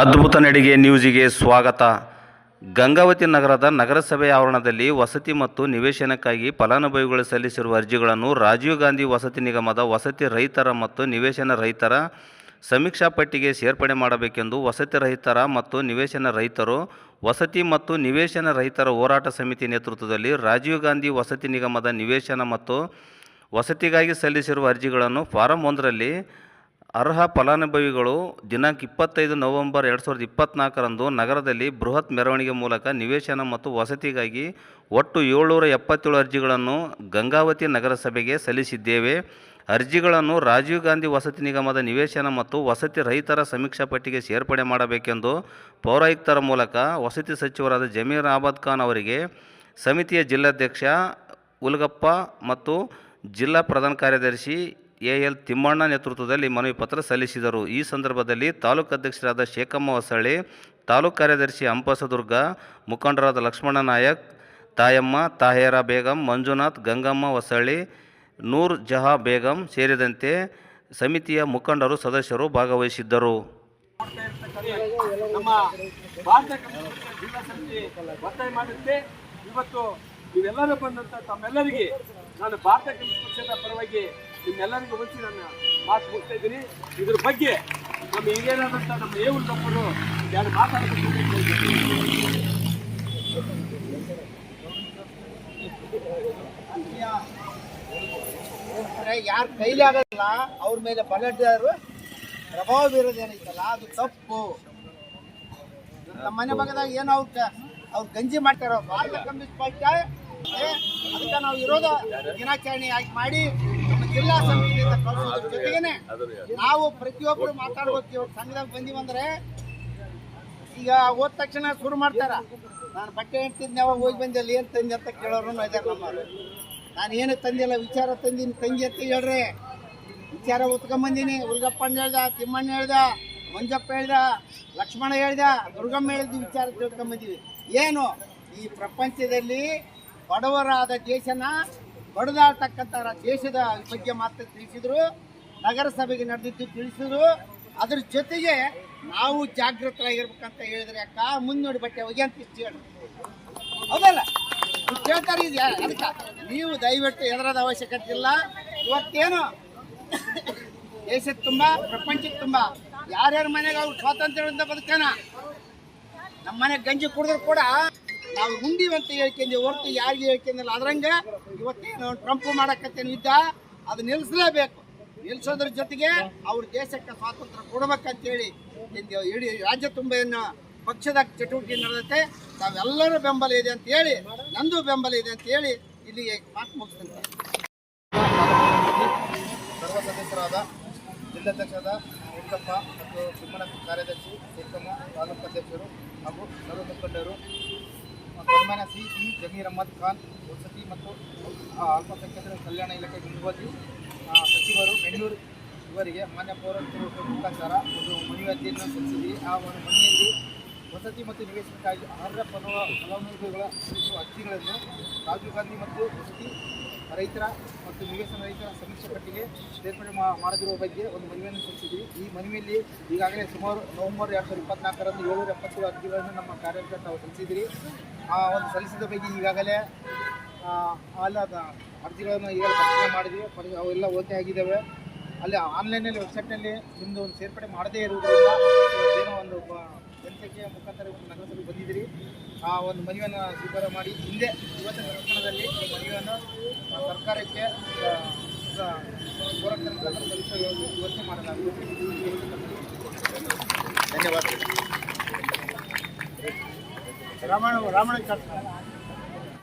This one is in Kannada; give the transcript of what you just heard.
ಅದ್ಭುತ ನಡಿಗೆ ನ್ಯೂಸಿಗೆ ಸ್ವಾಗತ. ಗಂಗಾವತಿ ನಗರದ ನಗರಸಭೆ ಆವರಣದಲ್ಲಿ ವಸತಿ ಮತ್ತು ನಿವೇಶನಕ್ಕಾಗಿ ಫಲಾನುಭವಿಗಳು ಸಲ್ಲಿಸಿರುವ ಅರ್ಜಿಗಳನ್ನು ರಾಜೀವ್ ಗಾಂಧಿ ವಸತಿ ನಿಗಮದ ವಸತಿ ರೈತರ ಮತ್ತು ನಿವೇಶನ ರಹಿತರ ಸಮೀಕ್ಷಾ ಪಟ್ಟಿಗೆ ಸೇರ್ಪಡೆ ಮಾಡಬೇಕೆಂದು ವಸತಿ ರಹಿತರ ಮತ್ತು ನಿವೇಶನ ರೈತರು, ವಸತಿ ಮತ್ತು ನಿವೇಶನ ರಹಿತರ ಹೋರಾಟ ಸಮಿತಿ ನೇತೃತ್ವದಲ್ಲಿ ರಾಜೀವ್ ಗಾಂಧಿ ವಸತಿ ನಿಗಮದ ನಿವೇಶನ ಮತ್ತು ವಸತಿಗಾಗಿ ಸಲ್ಲಿಸಿರುವ ಅರ್ಜಿಗಳನ್ನು ಫಾರಂ ಒಂದರಲ್ಲಿ ಅರ್ಹ ಫಲಾನುಭವಿಗಳು ದಿನಾಂಕ ಇಪ್ಪತ್ತೈದು ನವೆಂಬರ್ ಎರಡು ಸಾವಿರದ ಇಪ್ಪತ್ತ್ನಾಲ್ಕರಂದು ನಗರದಲ್ಲಿ ಬೃಹತ್ ಮೆರವಣಿಗೆ ಮೂಲಕ ನಿವೇಶನ ಮತ್ತು ವಸತಿಗಾಗಿ ಒಟ್ಟು ಏಳ್ನೂರ ಎಪ್ಪತ್ತೇಳು ಅರ್ಜಿಗಳನ್ನು ಗಂಗಾವತಿ ನಗರಸಭೆಗೆ ಸಲ್ಲಿಸಿದ್ದೇವೆ. ಅರ್ಜಿಗಳನ್ನು ರಾಜೀವ್ ಗಾಂಧಿ ವಸತಿ ನಿಗಮದ ನಿವೇಶನ ಮತ್ತು ವಸತಿ ರಹಿತರ ಸಮೀಕ್ಷಾ ಪಟ್ಟಿಗೆ ಸೇರ್ಪಡೆ ಮಾಡಬೇಕೆಂದು ಪೌರಾಯುಕ್ತರ ಮೂಲಕ ವಸತಿ ಸಚಿವರಾದ ಜಮೀರ್ ಅಹಮದ್ ಖಾನ್ ಅವರಿಗೆ ಸಮಿತಿಯ ಜಿಲ್ಲಾಧ್ಯಕ್ಷ ಉಲ್ಗಪ್ಪ ಮತ್ತು ಜಿಲ್ಲಾ ಪ್ರಧಾನ ಕಾರ್ಯದರ್ಶಿ ಎ ಎಲ್ ತಿಮ್ಮಣ್ಣ ನೇತೃತ್ವದಲ್ಲಿ ಮನವಿ ಪತ್ರ ಸಲ್ಲಿಸಿದರು. ಈ ಸಂದರ್ಭದಲ್ಲಿ ತಾಲೂಕು ಅಧ್ಯಕ್ಷರಾದ ಶೇಖಮ್ಮ ಹೊಸಳ್ಳಿ, ತಾಲೂಕು ಕಾರ್ಯದರ್ಶಿ ಹಂಪಸದುರ್ಗ ಮುಖಂಡರಾದ ಲಕ್ಷ್ಮಣ ನಾಯಕ್, ತಾಯಮ್ಮ ತಾಹೇರ ಬೇಗಂ, ಮಂಜುನಾಥ್, ಗಂಗಮ್ಮ ಹೊಸಳ್ಳಿ, ನೂರ್ ಜಹಾ ಬೇಗಂ ಸೇರಿದಂತೆ ಸಮಿತಿಯ ಮುಖಂಡರು ಸದಸ್ಯರು ಭಾಗವಹಿಸಿದ್ದರು. ಇವತ್ತು ನೀವೆಲ್ಲರೂ ಬಂದಂತ ತಮ್ಮೆಲ್ಲರಿಗೆ ನಾನು ಭಾರತ ಕಮ್ಯುನಿಸ್ಟ್ ಪಕ್ಷದ ಪರವಾಗಿ ನಿಮ್ಮೆಲ್ಲರಿಗೂ ಗೊತ್ತಿ ನಾನು ಮಾತು ಮುಗಿಸ್ತಾ ಇದ್ದೀನಿ. ಇದ್ರ ಬಗ್ಗೆ ನಮ್ಮ ಹಿರಿಯರಾದಂಥ ನಮ್ಮ ಏವು ತಪ್ಪರು ಯಾರು ಮಾತಾಡಬೇಕು ಯಾರ ಕೈಲಿ ಆಗಲ್ಲ, ಅವ್ರ ಮೇಲೆ ಬಲಡ್ಡರು ಪ್ರಭಾವ ಬೀರೋದೇನೈತಲ್ಲ ಅದು ತಪ್ಪು. ನಮ್ಮ ಮನೆ ಭಾಗದಾಗ ಏನೋ ಅವ್ರ ಅವ್ರು ಗಂಜಿ ಮಾಡ್ತಾರೆ ಅದಕ್ಕೆ ನಾವು ಇರೋದ ದಿನಾಚರಣೆ ಆಗಿ ಮಾಡಿ ಜಿಲ್ಲಾ ಕಳಿಸೋದ್ರ. ಜೊತೆಗೇನೆ ನಾವು ಪ್ರತಿಯೊಬ್ಬರು ಮಾತಾಡ್ಬೇಕು ಇವತ್ತು ಸಂಘದಾಗ ಬಂದಿವಂದ್ರೆ ಈಗ ಹೋದ ತಕ್ಷಣ ಶುರು ಮಾಡ್ತಾರ. ನಾನು ಬಟ್ಟೆ ಅಂತಿದ್ನವ ಹೋಗಿ ಬಂದಲ್ಲಿ ಏನು ತಂದೆ ಅಂತ ಕೇಳೋರು ಇದಾರೆ ನಮ್ಮವ್ರು. ನಾನು ಏನು ತಂದಿಲ್ಲ ವಿಚಾರ ತಂದೀನಿ. ತಂಗಿ ಅಂತ ಹೇಳ್ರಿ. ವಿಚಾರ ಉತ್ಕೊಂಬಂದೀನಿ ಹುಲ್ಗಪ್ಪಣ್ಣ ಹೇಳ್ದ ತಿಮ್ಮಣ್ಣ ಹೇಳ್ದ ಮಂಜಪ್ಪ ಹೇಳ್ದ ಲಕ್ಷ್ಮಣ ಹೇಳ್ದ ದುರ್ಗಮ್ಮ ಹೇಳ್ದ ವಿಚಾರ ತಿಳ್ಕೊಂಬಂದೀವಿ ಏನು? ಈ ಪ್ರಪಂಚದಲ್ಲಿ ಬಡವರಾದ ದೇಶನ ಬಡದಾಡ್ತಕ್ಕಂಥ ದೇಶದ ಬಗ್ಗೆ ಮಾತ್ರ ತಿಳಿಸಿದ್ರು, ನಗರಸಭೆಗೆ ನಡೆದಿದ್ದು ತಿಳಿಸಿದ್ರು. ಅದ್ರ ಜೊತೆಗೆ ನಾವು ಜಾಗೃತರಾಗಿರ್ಬೇಕಂತ ಹೇಳಿದ್ರೆ ಅಕ್ಕ, ಮುನ್ನೋಡಿ ಬಟ್ಟೆ ಹೋಗಿ ಅಂತ ಹೇಳಿ. ಹೌದಲ್ಲ? ಕೇಳ್ತಾರೆ ಇದು? ಅದಕ್ಕ ನೀವು ದಯವಿಟ್ಟು ಎದರದ ಅವಶ್ಯಕತೆ ಇಲ್ಲ. ಇವತ್ತೇನು? ದೇಶದ ತುಂಬ, ಪ್ರಪಂಚದ ತುಂಬ, ಯಾರ್ಯಾರ ಮನೆಗೆ ಅವ್ರು ಸ್ವಾತಂತ್ರ್ಯದಿಂದ ಬದುಕನ? ನಮ್ಮ ಮನೆಗೆ ಗಂಜಿ ಕುಡಿದ್ರು ಕೂಡ ನಾವು ಅಂತ ಹೇಳ್ಕೊಂಡ್ವಿ ಹೊರತು ಯಾರಿಗೆ ಹೇಳ್ಕೊಂಡಿಲ್ಲ. ಅದ್ರಂಗೆ ಇವತ್ತೇನು ಟ್ರಂಪ್ ಮಾಡಕತ್ತೇನು ಯುದ್ಧ? ಅದು ನಿಲ್ಲಿಸಲೇಬೇಕು ನಿಲ್ಲಿಸೋದ್ರ ಜೊತೆಗೆ ಅವ್ರ ದೇಶಕ್ಕೆ ಸ್ವಾತಂತ್ರ್ಯ ಕೊಡ್ಬೇಕಂತೇಳಿ ಇಡೀ ರಾಜ್ಯ ತುಂಬ ಪಕ್ಷದ ಚಟುವಟಿಕೆ ನಡೆದತ್ತೆ ನಾವೆಲ್ಲರೂ ಬೆಂಬಲ ಇದೆ ಅಂತ ಹೇಳಿ, ನಂದು ಬೆಂಬಲ ಇದೆ ಅಂತ ಹೇಳಿ ಇಲ್ಲಿಗೆ ಮಾತು ಮುಗಿಸ್ತೀನಿ. ಸರ್ವ ಸದಸ್ಯರಾದ ಜಿಲ್ಲಾಧ್ಯಕ್ಷರಾದ ಉತ್ತಪ್ಪ ಮತ್ತು ಸುಮ್ಮನ ಕಾರ್ಯದರ್ಶಿ ಸಿಕ್ಕಮ್ಮ ತಾಲೂಕು ಅಧ್ಯಕ್ಷರು ಹಾಗೂ ಸರ್ವ ಮುಖಂಡರು ಸನ್ಮಾನ್ಯ ಸಿ ಸಿ ಜಮೀರ್ ಅಹಮದ್ ಖಾನ್ ವಸತಿ ಮತ್ತು ಅಲ್ಪಸಂಖ್ಯಾತರ ಕಲ್ಯಾಣ ಇಲಾಖೆ ಆ, ಸಚಿವರು ಬೆಂಗಳೂರು ಇವರಿಗೆ ಮಾನ್ಯ ಪೌರತ್ವ ಮುಖಾಂತರ ಒಂದು ಮನವಿ ಅರ್ಜಿಯನ್ನು ಸಲ್ಲಿಸಿದ್ವಿ. ಆ ಒಂದು ಮನೆಯಲ್ಲಿ ವಸತಿ ಮತ್ತು ನಿವೇಶನಕ್ಕಾಗಿ ಅರ್ಹ ಫಲ ಫಲಾನುಭವಿಗಳ ಅರ್ಜಿಗಳನ್ನು ರಾಜೀವ್ ಗಾಂಧಿ ಮತ್ತು ವಸತಿ ರೈತರ ಮತ್ತು ನಿವೇಶನ ರೈತರ ಸಮೀಕ್ಷೆ ಪಟ್ಟಿಗೆ ಸೇರ್ಪಡೆ ಮಾಡದಿರುವ ಬಗ್ಗೆ ಒಂದು ಮನವಿಯನ್ನು ಸಲ್ಲಿಸಿದ್ವಿ ಈ ಮನವಿಯಲ್ಲಿ ಈಗಾಗಲೇ ಸುಮಾರು ನವೆಂಬರ್ ಎರಡು ಸಾವಿರದ ಇಪ್ಪತ್ನಾಲ್ಕರಂದು ಏಳ್ನೂರ ಎಪ್ಪತ್ತೇಳು ಅರ್ಜಿಗಳನ್ನು ನಮ್ಮ ಕಾರ್ಯಕರ್ತ ತಾವು ಸಲ್ಲಿಸಿದ್ರಿ ಆ ಒಂದು ಸಲ್ಲಿಸಿದ ಬಗ್ಗೆ ಈಗಾಗಲೇ ಆ, ಅಲ್ಲದ ಅರ್ಜಿಗಳನ್ನು ಈಗ ಪರಿಶೀಲನೆ ಮಾಡಿದ್ವಿ ಪರಿ ಅವೆಲ್ಲ ಓಕೆ ಆಗಿದ್ದಾವೆ. ಅಲ್ಲಿ ಆನ್ಲೈನಲ್ಲಿ ವೆಬ್ಸೈಟ್ನಲ್ಲಿ ನಿಮ್ಮದು ಒಂದು ಸೇರ್ಪಡೆ ಮಾಡದೇ ಇರುವುದರಿಂದ ಏನೋ ಒಂದು ಜನಸಂಖ್ಯೆಯ ಮುಖಾಂತರ ಒಂದು ನಗರಸಭೆ ಬಂದಿದ್ದೀರಿ. ಆ ಒಂದು ಮನವಿಯನ್ನು ಸ್ವೀಕಾರ ಮಾಡಿ ಹಿಂದೆ ಇವತ್ತಿನ ಪ್ರಕರಣದಲ್ಲಿ ಈ ಮನವಿಯನ್ನು ಸರ್ಕಾರಕ್ಕೆ ವ್ಯವಸ್ಥೆ ಮಾಡಲಾಗಿದೆ ಧನ್ಯವಾದಗಳು. ರಾಮಣ್ಣ ರಾಮಣ್ಣ